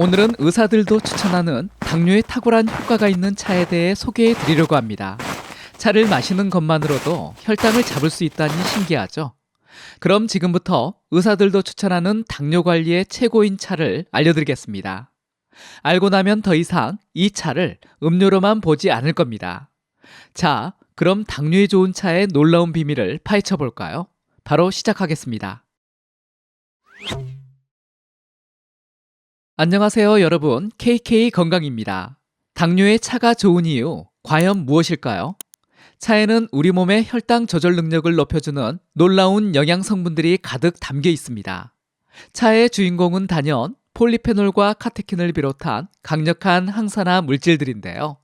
오늘은 의사들도 추천하는 당뇨에 탁월한 효과가 있는 차에 대해 소개해 드리려고 합니다. 차를 마시는 것만으로도 혈당을 잡을 수 있다니 신기하죠? 그럼 지금부터 의사들도 추천하는 당뇨 관리의 최고인 차를 알려드리겠습니다. 알고 나면 더 이상 이 차를 음료로만 보지 않을 겁니다. 자, 그럼 당뇨에 좋은 차의 놀라운 비밀을 파헤쳐 볼까요? 바로 시작하겠습니다. 안녕하세요, 여러분. KK 건강입니다. 당뇨에 차가 좋은 이유, 과연 무엇일까요? 차에는 우리 몸의 혈당 조절 능력을 높여주는 놀라운 영양 성분들이 가득 담겨 있습니다. 차의 주인공은 단연 폴리페놀과 카테킨을 비롯한 강력한 항산화 물질들인데요.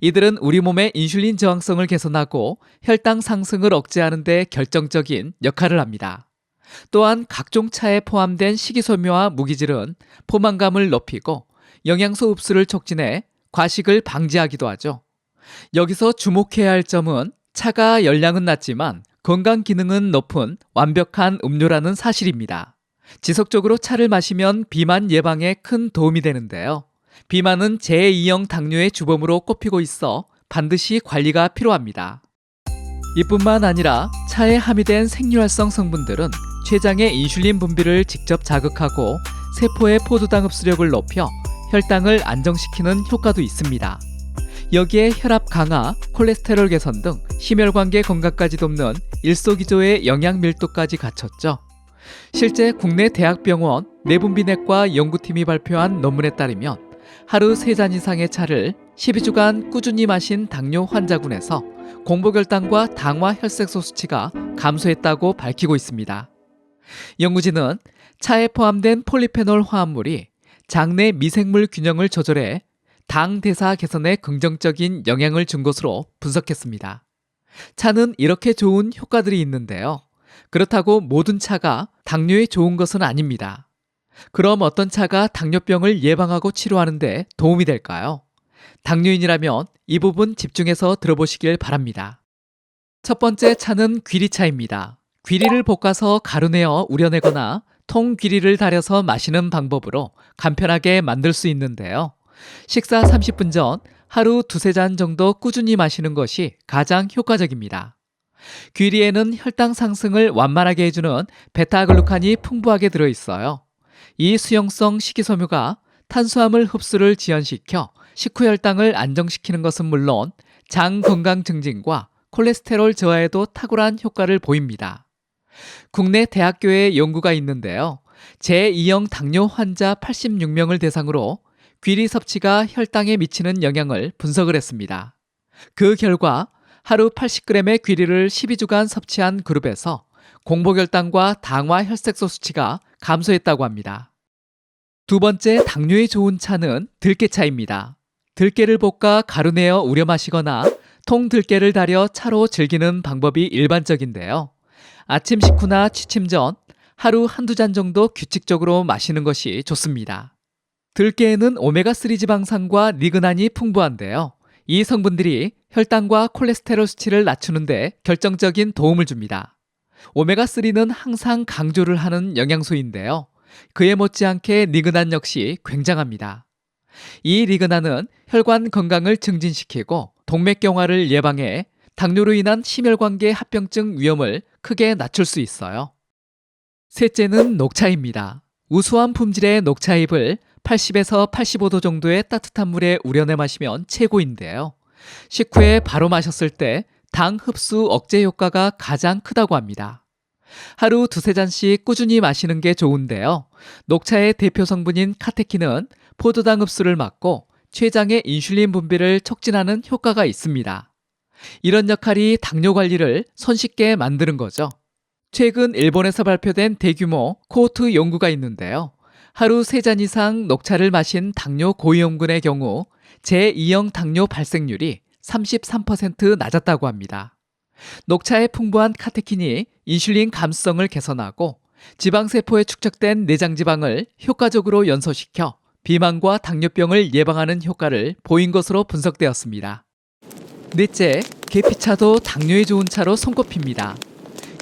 이들은 우리 몸의 인슐린 저항성을 개선하고 혈당 상승을 억제하는 데 결정적인 역할을 합니다. 또한 각종 차에 포함된 식이섬유와 무기질은 포만감을 높이고 영양소 흡수를 촉진해 과식을 방지하기도 하죠. 여기서 주목해야 할 점은 차가 열량은 낮지만 건강 기능은 높은 완벽한 음료라는 사실입니다. 지속적으로 차를 마시면 비만 예방에 큰 도움이 되는데요. 비만은 제2형 당뇨의 주범으로 꼽히고 있어 반드시 관리가 필요합니다. 이뿐만 아니라 차에 함유된 생리활성 성분들은 췌장의 인슐린 분비를 직접 자극하고 세포의 포도당 흡수력을 높여 혈당을 안정시키는 효과도 있습니다. 여기에 혈압 강화, 콜레스테롤 개선 등 심혈관계 건강까지 돕는 일석이조의 영양 밀도까지 갖췄죠. 실제 국내 대학병원 내분비내과 연구팀이 발표한 논문에 따르면 하루 3잔 이상의 차를 12주간 꾸준히 마신 당뇨 환자군에서 공복혈당과 당화 혈색소 수치가 감소했다고 밝히고 있습니다. 연구진은 차에 포함된 폴리페놀 화합물이 장내 미생물 균형을 조절해 당 대사 개선에 긍정적인 영향을 준 것으로 분석했습니다. 차는 이렇게 좋은 효과들이 있는데요. 그렇다고 모든 차가 당뇨에 좋은 것은 아닙니다. 그럼 어떤 차가 당뇨병을 예방하고 치료하는데 도움이 될까요? 당뇨인이라면 이 부분 집중해서 들어보시길 바랍니다. 첫 번째 차는 귀리차입니다. 귀리를 볶아서 가루내어 우려내거나 통 귀리를 달여서 마시는 방법으로 간편하게 만들 수 있는데요. 식사 30분 전 하루 두세 잔 정도 꾸준히 마시는 것이 가장 효과적입니다. 귀리에는 혈당 상승을 완만하게 해주는 베타글루칸이 풍부하게 들어있어요. 이 수용성 식이섬유가 탄수화물 흡수를 지연시켜 식후 혈당을 안정시키는 것은 물론 장 건강 증진과 콜레스테롤 저하에도 탁월한 효과를 보입니다. 국내 대학교에 연구가 있는데요. 제2형 당뇨 환자 86명을 대상으로 귀리 섭취가 혈당에 미치는 영향을 분석을 했습니다. 그 결과 하루 80g의 귀리를 12주간 섭취한 그룹에서 공복혈당과 당화 혈색소 수치가 감소했다고 합니다. 두 번째 당뇨에 좋은 차는 들깨차입니다. 들깨를 볶아 가루내어 우려 마시거나 통 들깨를 달여 차로 즐기는 방법이 일반적인데요. 아침 식후나 취침 전 하루 한두 잔 정도 규칙적으로 마시는 것이 좋습니다. 들깨에는 오메가3 지방산과 리그난이 풍부한데요. 이 성분들이 혈당과 콜레스테롤 수치를 낮추는데 결정적인 도움을 줍니다. 오메가3는 항상 강조를 하는 영양소인데요. 그에 못지않게 리그난 역시 굉장합니다. 이 리그난은 혈관 건강을 증진시키고 동맥경화를 예방해 당뇨로 인한 심혈관계 합병증 위험을 크게 낮출 수 있어요. 셋째는 녹차입니다. 우수한 품질의 녹차잎을 80에서 85도 정도의 따뜻한 물에 우려내 마시면 최고인데요. 식후에 바로 마셨을 때 당 흡수 억제 효과가 가장 크다고 합니다. 하루 두세 잔씩 꾸준히 마시는 게 좋은데요. 녹차의 대표 성분인 카테킨은 포도당 흡수를 막고 췌장의 인슐린 분비를 촉진하는 효과가 있습니다. 이런 역할이 당뇨 관리를 손쉽게 만드는 거죠. 최근 일본에서 발표된 대규모 코호트 연구가 있는데요. 하루 3잔 이상 녹차를 마신 당뇨 고위험군의 경우 제2형 당뇨 발생률이 33% 낮았다고 합니다. 녹차에 풍부한 카테킨이 인슐린 감수성을 개선하고 지방세포에 축적된 내장지방을 효과적으로 연소시켜 비만과 당뇨병을 예방하는 효과를 보인 것으로 분석되었습니다. 넷째, 계피차도 당뇨에 좋은 차로 손꼽힙니다.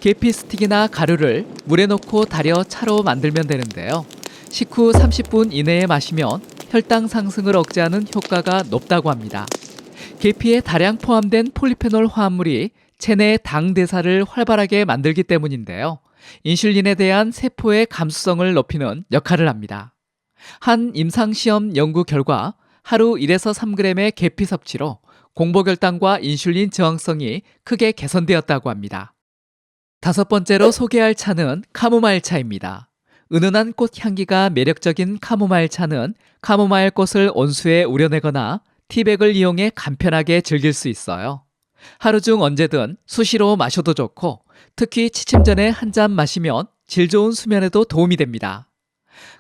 계피 스틱이나 가루를 물에 넣고 달여 차로 만들면 되는데요. 식후 30분 이내에 마시면 혈당 상승을 억제하는 효과가 높다고 합니다. 계피에 다량 포함된 폴리페놀 화합물이 체내 당 대사를 활발하게 만들기 때문인데요. 인슐린에 대한 세포의 감수성을 높이는 역할을 합니다. 한 임상시험 연구 결과 하루 1에서 3g의 계피 섭취로 공복혈당과 인슐린 저항성이 크게 개선되었다고 합니다. 다섯 번째로 소개할 차는 카모마일 차입니다. 은은한 꽃 향기가 매력적인 카모마일 차는 카모마일 꽃을 온수에 우려내거나 티백을 이용해 간편하게 즐길 수 있어요. 하루 중 언제든 수시로 마셔도 좋고 특히 취침 전에 한 잔 마시면 질 좋은 수면에도 도움이 됩니다.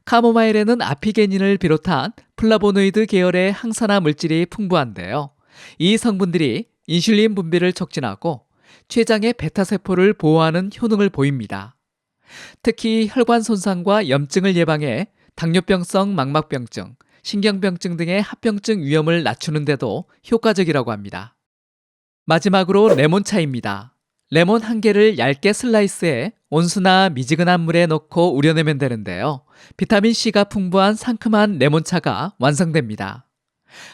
카모마일에는 아피게닌을 비롯한 플라보노이드 계열의 항산화 물질이 풍부한데요. 이 성분들이 인슐린 분비를 촉진하고 췌장의 베타세포를 보호하는 효능을 보입니다. 특히 혈관 손상과 염증을 예방해 당뇨병성 망막병증, 신경병증 등의 합병증 위험을 낮추는데도 효과적이라고 합니다. 마지막으로 레몬차입니다. 레몬 한 개를 얇게 슬라이스해 온수나 미지근한 물에 넣고 우려내면 되는데요. 비타민C가 풍부한 상큼한 레몬차가 완성됩니다.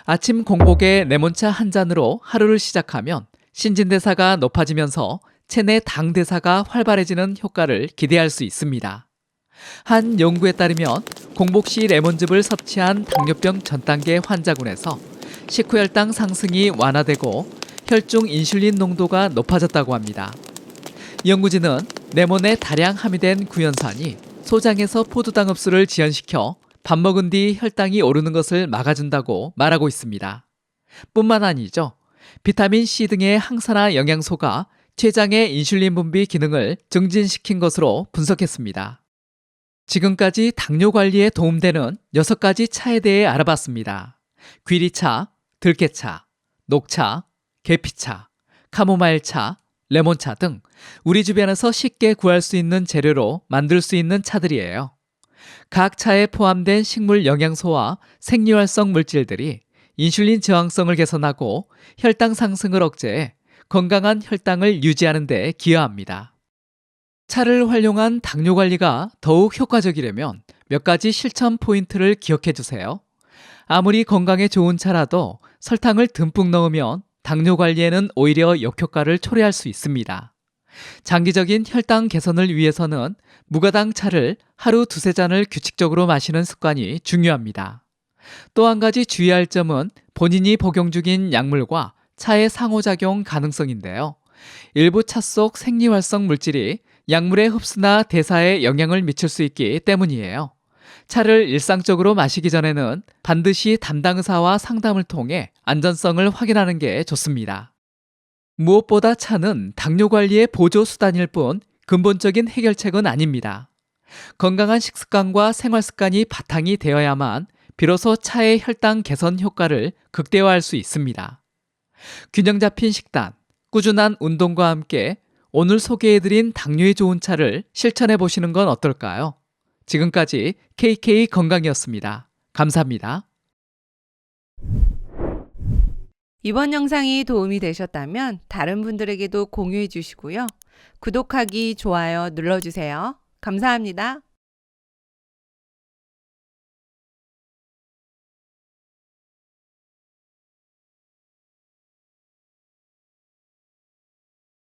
아침 공복에 레몬차 한 잔으로 하루를 시작하면 신진대사가 높아지면서 체내 당 대사가 활발해지는 효과를 기대할 수 있습니다. 한 연구에 따르면 공복 시 레몬즙을 섭취한 당뇨병 전 단계 환자군에서 식후 혈당 상승이 완화되고 혈중 인슐린 농도가 높아졌다고 합니다. 연구진은 레몬에 다량 함유된 구연산이 소장에서 포도당 흡수를 지연시켜 밥 먹은 뒤 혈당이 오르는 것을 막아준다고 말하고 있습니다. 뿐만 아니죠. 비타민 C 등의 항산화 영양소가 췌장의 인슐린 분비 기능을 증진시킨 것으로 분석했습니다. 지금까지 당뇨 관리에 도움되는 6가지 차에 대해 알아봤습니다. 귀리차, 들깨차, 녹차, 계피차, 카모마일차, 레몬차 등 우리 주변에서 쉽게 구할 수 있는 재료로 만들 수 있는 차들이에요. 각 차에 포함된 식물 영양소와 생리활성 물질들이 인슐린 저항성을 개선하고 혈당 상승을 억제해 건강한 혈당을 유지하는 데 기여합니다. 차를 활용한 당뇨 관리가 더욱 효과적이려면 몇 가지 실천 포인트를 기억해 주세요. 아무리 건강에 좋은 차라도 설탕을 듬뿍 넣으면 당뇨 관리에는 오히려 역효과를 초래할 수 있습니다. 장기적인 혈당 개선을 위해서는 무가당 차를 하루 두세 잔을 규칙적으로 마시는 습관이 중요합니다. 또 한 가지 주의할 점은 본인이 복용 중인 약물과 차의 상호작용 가능성인데요. 일부 차 속 생리활성 물질이 약물의 흡수나 대사에 영향을 미칠 수 있기 때문이에요. 차를 일상적으로 마시기 전에는 반드시 담당 의사와 상담을 통해 안전성을 확인하는 게 좋습니다. 무엇보다 차는 당뇨 관리의 보조 수단일 뿐 근본적인 해결책은 아닙니다. 건강한 식습관과 생활 습관이 바탕이 되어야만 비로소 차의 혈당 개선 효과를 극대화할 수 있습니다. 균형 잡힌 식단, 꾸준한 운동과 함께 오늘 소개해드린 당뇨에 좋은 차를 실천해 보시는 건 어떨까요? 지금까지 KK 건강이었습니다. 감사합니다. 이번 영상이 도움이 되셨다면 다른 분들에게도 공유해 주시고요. 구독하기, 좋아요 눌러주세요. 감사합니다.